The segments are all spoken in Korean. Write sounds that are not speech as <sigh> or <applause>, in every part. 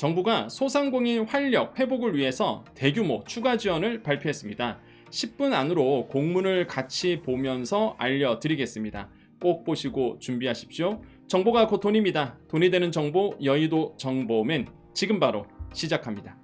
정부가 소상공인 활력 회복을 위해서 대규모 추가 지원을 발표했습니다. 10분 안으로 공문을 같이 보면서 알려드리겠습니다. 꼭 보시고 준비하십시오. 정보가 곧 돈입니다. 돈이 되는 정보 여의도 정보맨 지금 바로 시작합니다.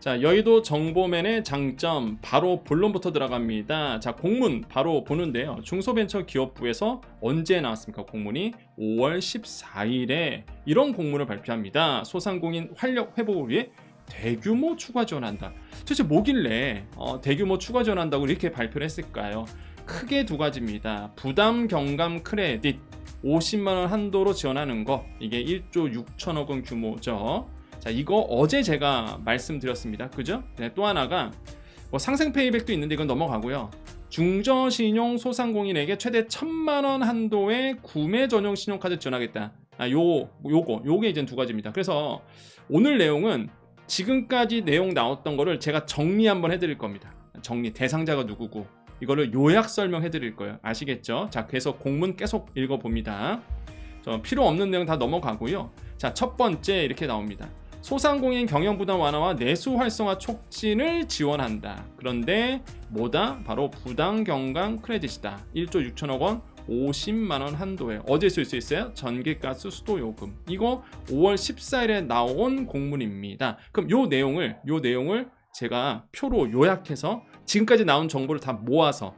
자, 여의도 정보맨의 장점 바로 본론부터 들어갑니다. 자, 공문 바로 보는데요. 중소벤처기업부에서 언제 나왔습니까? 공문이 5월 14일에 이런 공문을 발표합니다. 소상공인 활력 회복을 위해 대규모 추가 지원한다. 도대체 뭐길래 어, 대규모 추가 지원한다고 이렇게 발표를 했을까요? 크게 두 가지입니다. 부담 경감 크레딧 50만 원 한도로 지원하는 거 이게 1조 6천억 원 규모죠. 자, 이거 어제 제가 말씀드렸습니다. 그죠? 네, 또 하나가 뭐 상생 페이백도 있는데 이건 넘어가고요. 중저신용 소상공인에게 최대 1천만 원 한도의 구매 전용 신용카드 지원하겠다. 아, 요 요거 요게 이제 두 가지입니다. 그래서 오늘 내용은 지금까지 내용 나왔던 거를 제가 정리 한번 해드릴 겁니다. 정리 대상자가 누구고 이거를 요약 설명해 드릴 거예요. 아시겠죠? 자, 그래서 공문 계속 읽어 봅니다. 필요 없는 내용 다 넘어가고요. 자, 첫 번째 이렇게 나옵니다. 소상공인 경영 부담 완화와 내수 활성화 촉진을 지원한다. 그런데 뭐다? 바로 부당 경감 크레딧이다. 1조 6천억 원 50만 원 한도에 어디에 쓸 수 있어요? 전기가스 수도 요금. 이거 5월 14일에 나온 공문입니다. 그럼 요 내용을 요 내용을 제가 표로 요약해서 지금까지 나온 정보를 다 모아서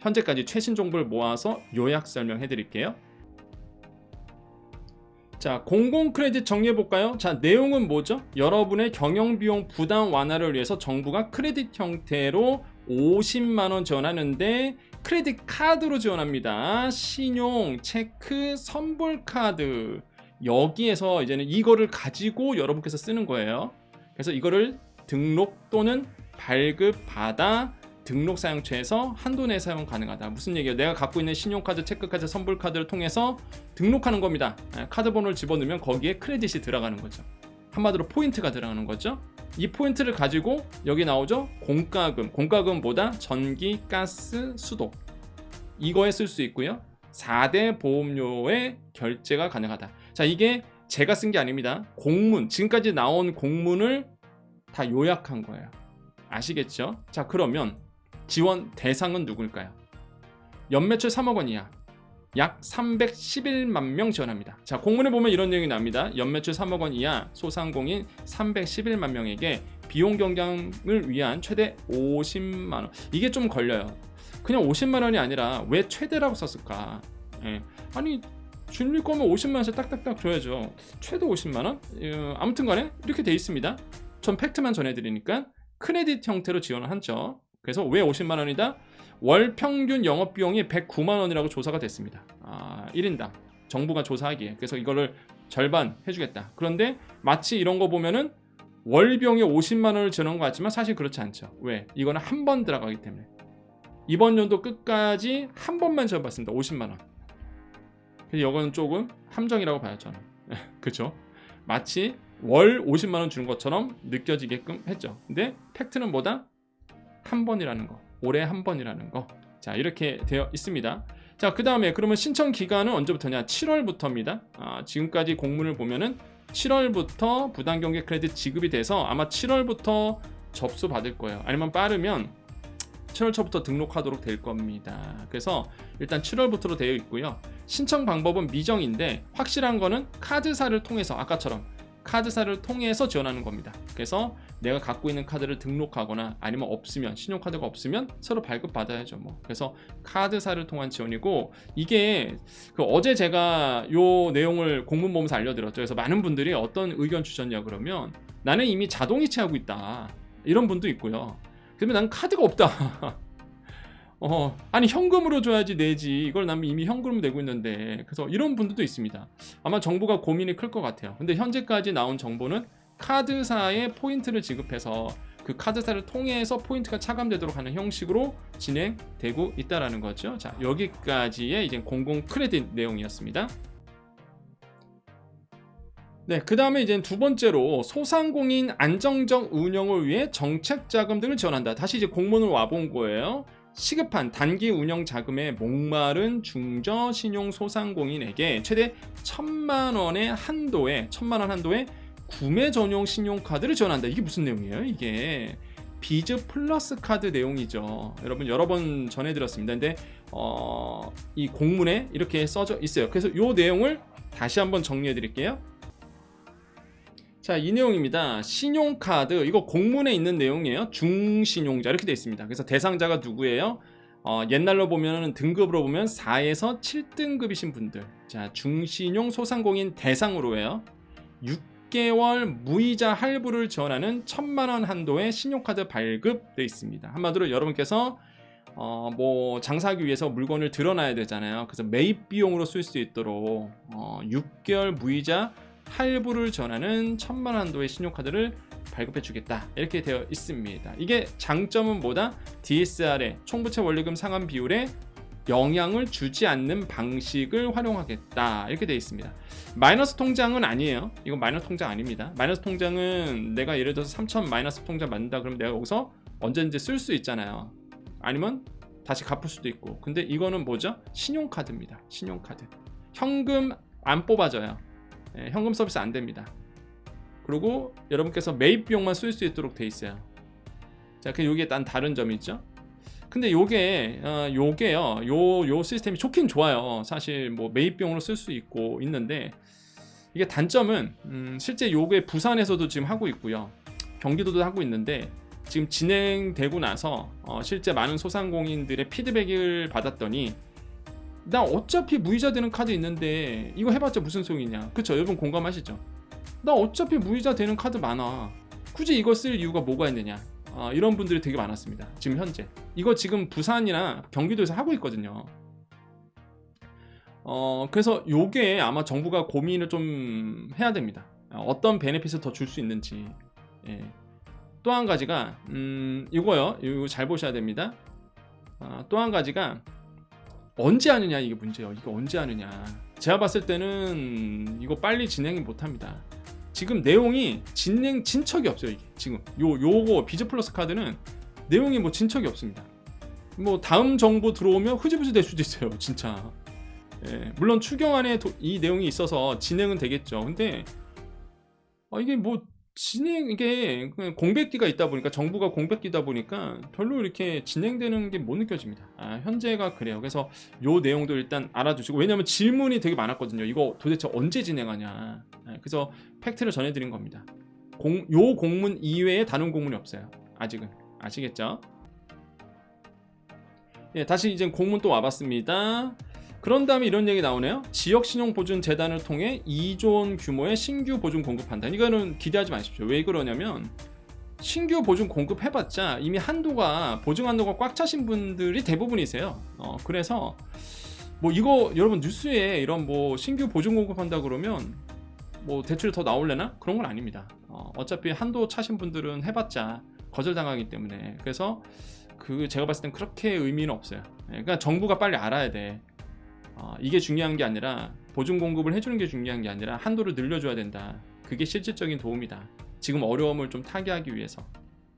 현재까지 최신 정보를 모아서 요약 설명해 드릴게요. 자, 공공 크레딧 정리해 볼까요? 자, 내용은 뭐죠? 여러분의 경영 비용 부담 완화를 위해서 정부가 크레딧 형태로 50만 원 지원하는데 크레딧 카드로 지원합니다. 신용, 체크, 선불 카드. 여기에서 이제는 이거를 가지고 여러분께서 쓰는 거예요. 그래서 이거를 등록 또는 발급 받아 등록 사용처에서 한도 내 사용 가능하다. 무슨 얘기예요? 내가 갖고 있는 신용카드, 체크카드, 선불카드를 통해서 등록하는 겁니다. 예, 카드 번호를 집어넣으면 거기에 크레딧이 들어가는 거죠. 한마디로 포인트가 들어가는 거죠. 이 포인트를 가지고 여기 나오죠. 공과금. 공과금보다 전기, 가스, 수도. 이거에 쓸 수 있고요. 4대 보험료의 결제가 가능하다. 자, 이게 제가 쓴 게 아닙니다. 공문. 지금까지 나온 공문을 다 요약한 거예요. 아시겠죠? 자, 그러면 지원 대상은 누굴까요? 연매출 3억 원 이하 약 311만 명 지원합니다. 자, 공문에 보면 이런 내용이 납니다. 연매출 3억 원 이하 소상공인 311만 명에게 비용 경량을 위한 최대 50만 원. 이게 좀 걸려요. 그냥 50만 원이 아니라 왜 최대라고 썼을까? 예. 아니 줄일 거면 50만 원씩 딱딱딱 줘야죠. 최대 50만 원? 어, 아무튼간에 이렇게 돼 있습니다. 전 팩트만 전해드리니까 크레딧 형태로 지원을 한죠. 그래서 왜 50만 원이다? 월 평균 영업 비용이 109만 원이라고 조사가 됐습니다. 아, 1인당 정부가 조사하기에 그래서 이거를 절반 해주겠다. 그런데 마치 이런 거 보면은 월 비용이 50만 원을 지원한 것 같지만 사실 그렇지 않죠. 왜? 이거는 한 번 들어가기 때문에 이번 연도 끝까지 한 번만 지원받습니다. 50만 원. 그래서 이거는 조금 함정이라고 봐요 저는. <laughs> 그렇죠? 마치 월 50만 원 주는 것처럼 느껴지게끔 했죠. 근데 팩트는 뭐다? 한 번이라는 거. 올해 한 번이라는 거. 자, 이렇게 되어 있습니다. 자, 그 다음에 그러면 신청 기간은 언제부터냐? 7월부터입니다. 아, 지금까지 공문을 보면은 7월부터 부당경계 크레딧 지급이 돼서 아마 7월부터 접수 받을 거예요. 아니면 빠르면 7월 초부터 등록하도록 될 겁니다. 그래서 일단 7월부터로 되어 있고요. 신청 방법은 미정인데 확실한 거는 카드사를 통해서 아까처럼 카드사를 통해서 지원하는 겁니다. 그래서 내가 갖고 있는 카드를 등록하거나 아니면 없으면 신용카드가 없으면 서로 발급 받아야죠. 뭐 그래서 카드사를 통한 지원이고 이게 그 어제 제가 요 내용을 공문 보면서 알려드렸죠. 그래서 많은 분들이 어떤 의견 주셨냐 그러면 나는 이미 자동이체하고 있다 이런 분도 있고요. 그러면 난 카드가 없다. <laughs> 어, 아니 현금으로 줘야지 내지 이걸 나는 이미 현금으로 내고 있는데 그래서 이런 분들도 있습니다. 아마 정부가 고민이 클 것 같아요. 근데 현재까지 나온 정보는 카드사에 포인트를 지급해서 그 카드사를 통해서 포인트가 차감되도록 하는 형식으로 진행되고 있다라는 거죠. 자 여기까지의 이제 공공 크레딧 내용이었습니다. 네, 그 다음에 이제 두 번째로 소상공인 안정적 운영을 위해 정책 자금 등을 지원한다. 다시 이제 공문을 와본 거예요. 시급한 단기 운영 자금에 목마른 중저 신용 소상공인에게 최대 천만 원의 한도에 천만 원 한도의 구매 전용 신용카드를 지원한다. 이게 무슨 내용이에요? 이게 비즈 플러스 카드 내용이죠. 여러분 여러 번 전해 드렸습니다. 근데 어, 이 공문에 이렇게 써져 있어요. 그래서 이 내용을 다시 한번 정리해 드릴게요. 자, 이 내용입니다. 신용카드 이거 공문에 있는 내용이에요. 중신용자 이렇게 되어 있습니다. 그래서 대상자가 누구예요? 어, 옛날로 보면 등급으로 보면 4에서 7등급이신 분들. 자, 중신용 소상공인 대상으로 해요. 6개월 무이자 할부를 지원하는 천만 원 한도의 신용카드 발급돼 있습니다. 한마디로 여러분께서 어, 뭐 장사하기 위해서 물건을 드러나야 되잖아요. 그래서 매입 비용으로 쓸 수 있도록 어, 6개월 무이자 할부를 전하는 천만 원 한도의 신용카드를 발급해 주겠다 이렇게 되어 있습니다. 이게 장점은 뭐다? DSR의 총부채 원리금 상환 비율에 영향을 주지 않는 방식을 활용하겠다 이렇게 되어 있습니다. 마이너스 통장은 아니에요. 이건 마이너스 통장 아닙니다. 마이너스 통장은 내가 예를 들어서 3천 마이너스 통장 만든다 그러면 내가 여기서 언제든지 쓸 수 있잖아요. 아니면 다시 갚을 수도 있고. 근데 이거는 뭐죠? 신용카드입니다. 신용카드. 현금 안 뽑아져요. 예, 현금 서비스 안 됩니다. 그리고 여러분께서 매입 비용만 쓸 수 있도록 돼 있어요. 자, 그 요게 딴 다른 점이 있죠. 근데 요게 어, 요게요. 요 요 시스템이 좋긴 좋아요. 사실 뭐 매입 비용으로 쓸 수 있고 있는데 이게 단점은 음, 실제 요게 부산에서도 지금 하고 있고요. 경기도도 하고 있는데 지금 진행되고 나서 어, 실제 많은 소상공인들의 피드백을 받았더니 나 어차피 무이자 되는 카드 있는데 이거 해봤자 무슨 소용이냐? 그쵸? 여러분 공감하시죠? 나 어차피 무이자 되는 카드 많아. 굳이 이거 쓸 이유가 뭐가 있느냐? 아, 이런 분들이 되게 많았습니다. 지금 현재. 이거 지금 부산이나 경기도에서 하고 있거든요. 어 그래서 요게 아마 정부가 고민을 좀 해야 됩니다. 아, 어떤 베네핏을 더 줄 수 있는지. 예. 또 한 가지가 음 이거요. 이거 잘 보셔야 됩니다. 아, 또한 가지가 언제 하느냐 이게 문제예요. 이거 언제 하느냐. 제가 봤을 때는 이거 빨리 진행이 못합니다. 지금 내용이 진행 진척이 없어요. 이게 지금 요 요거 비즈 플러스 카드는 내용이 뭐 진척이 없습니다. 뭐 다음 정보 들어오면 흐지부지 될 수도 있어요. 진짜. 예, 물론 추경안에 도, 이 내용이 있어서 진행은 되겠죠. 근데 아, 이게 뭐 진행 이게 공백기가 있다 보니까 정부가 공백기다 보니까 별로 이렇게 진행되는 게 못 느껴집니다. 아, 현재가 그래요. 그래서 요 내용도 일단 알아두시고 왜냐하면 질문이 되게 많았거든요. 이거 도대체 언제 진행하냐. 아, 그래서 팩트를 전해드린 겁니다. 공, 요 공문 이외에 다른 공문이 없어요. 아직은 아시겠죠? 예, 다시 이제 공문 또 와봤습니다. 그런 다음에 이런 얘기 나오네요. 지역신용보증재단을 통해 2조 원 규모의 신규 보증 공급한다. 이거는 기대하지 마십시오. 왜 그러냐면 신규 보증 공급해봤자 이미 한도가 보증 한도가 꽉 차신 분들이 대부분이세요. 어, 그래서 뭐 이거 여러분 뉴스에 이런 뭐 신규 보증 공급한다 그러면 뭐 대출이 더 나올래나 그런 건 아닙니다. 어, 어차피 한도 차신 분들은 해봤자 거절당하기 때문에 그래서 그 제가 봤을 땐 그렇게 의미는 없어요. 예, 그러니까 정부가 빨리 알아야 돼. 어, 이게 중요한 게 아니라 보증 공급을 해주는 게 중요한 게 아니라 한도를 늘려줘야 된다. 그게 실질적인 도움이다. 지금 어려움을 좀 타개하기 위해서.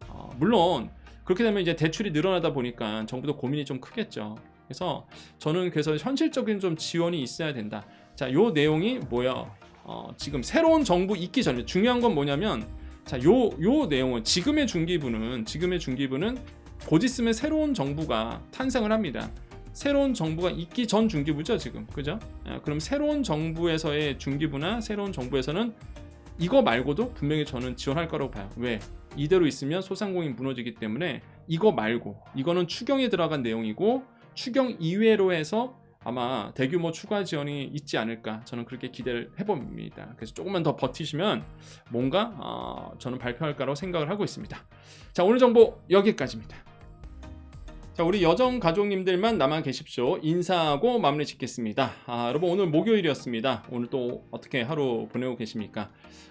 어, 물론 그렇게 되면 이제 대출이 늘어나다 보니까 정부도 고민이 좀 크겠죠. 그래서 저는 그래서 현실적인 좀 지원이 있어야 된다. 자, 요 내용이 뭐야? 어, 지금 새로운 정부 있기 전에 중요한 건 뭐냐면 자, 요, 요 내용은 지금의 중기부는 지금의 중기부는 곧 있으면 새로운 정부가 탄생을 합니다. 새로운 정부가 있기 전 중기부죠 지금 그죠? 예, 그럼 새로운 정부에서의 중기부나 새로운 정부에서는 이거 말고도 분명히 저는 지원할 거라고 봐요. 왜? 이대로 있으면 소상공인 무너지기 때문에 이거 말고 이거는 추경에 들어간 내용이고 추경 이외로 해서 아마 대규모 추가 지원이 있지 않을까 저는 그렇게 기대를 해봅니다. 그래서 조금만 더 버티시면 뭔가 어, 저는 발표할 거라고 생각을 하고 있습니다. 자 오늘 정보 여기까지입니다. 자, 우리 여정 가족님들만 남아 계십시오. 인사하고 마무리 짓겠습니다. 아, 여러분 오늘 목요일이었습니다. 오늘 또 어떻게 하루 보내고 계십니까?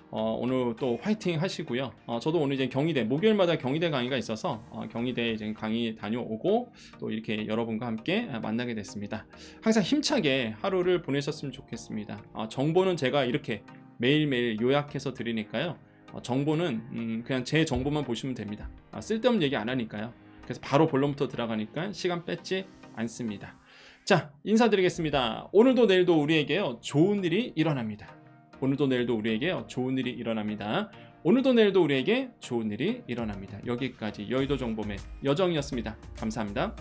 어, 오늘 또 화이팅 하시고요. 어, 저도 오늘 이제 경희대 목요일마다 경희대 강의가 있어서 어, 경희대 이제 강의 다녀오고 또 이렇게 여러분과 함께 만나게 됐습니다. 항상 힘차게 하루를 보내셨으면 좋겠습니다. 어, 정보는 제가 이렇게 매일매일 요약해서 드리니까요. 어, 정보는 음, 그냥 제 정보만 보시면 됩니다. 아, 쓸데없는 얘기 안 하니까요. 그래서 바로 본론부터 들어가니까 시간 뺏지 않습니다. 자, 인사드리겠습니다. 오늘도 내일도 우리에게요, 좋은 일이 일어납니다. 오늘도 내일도 우리에게 좋은 일이 일어납니다. 오늘도 내일도 우리에게 좋은 일이 일어납니다. 여기까지 여의도 정보의 여정이었습니다. 감사합니다.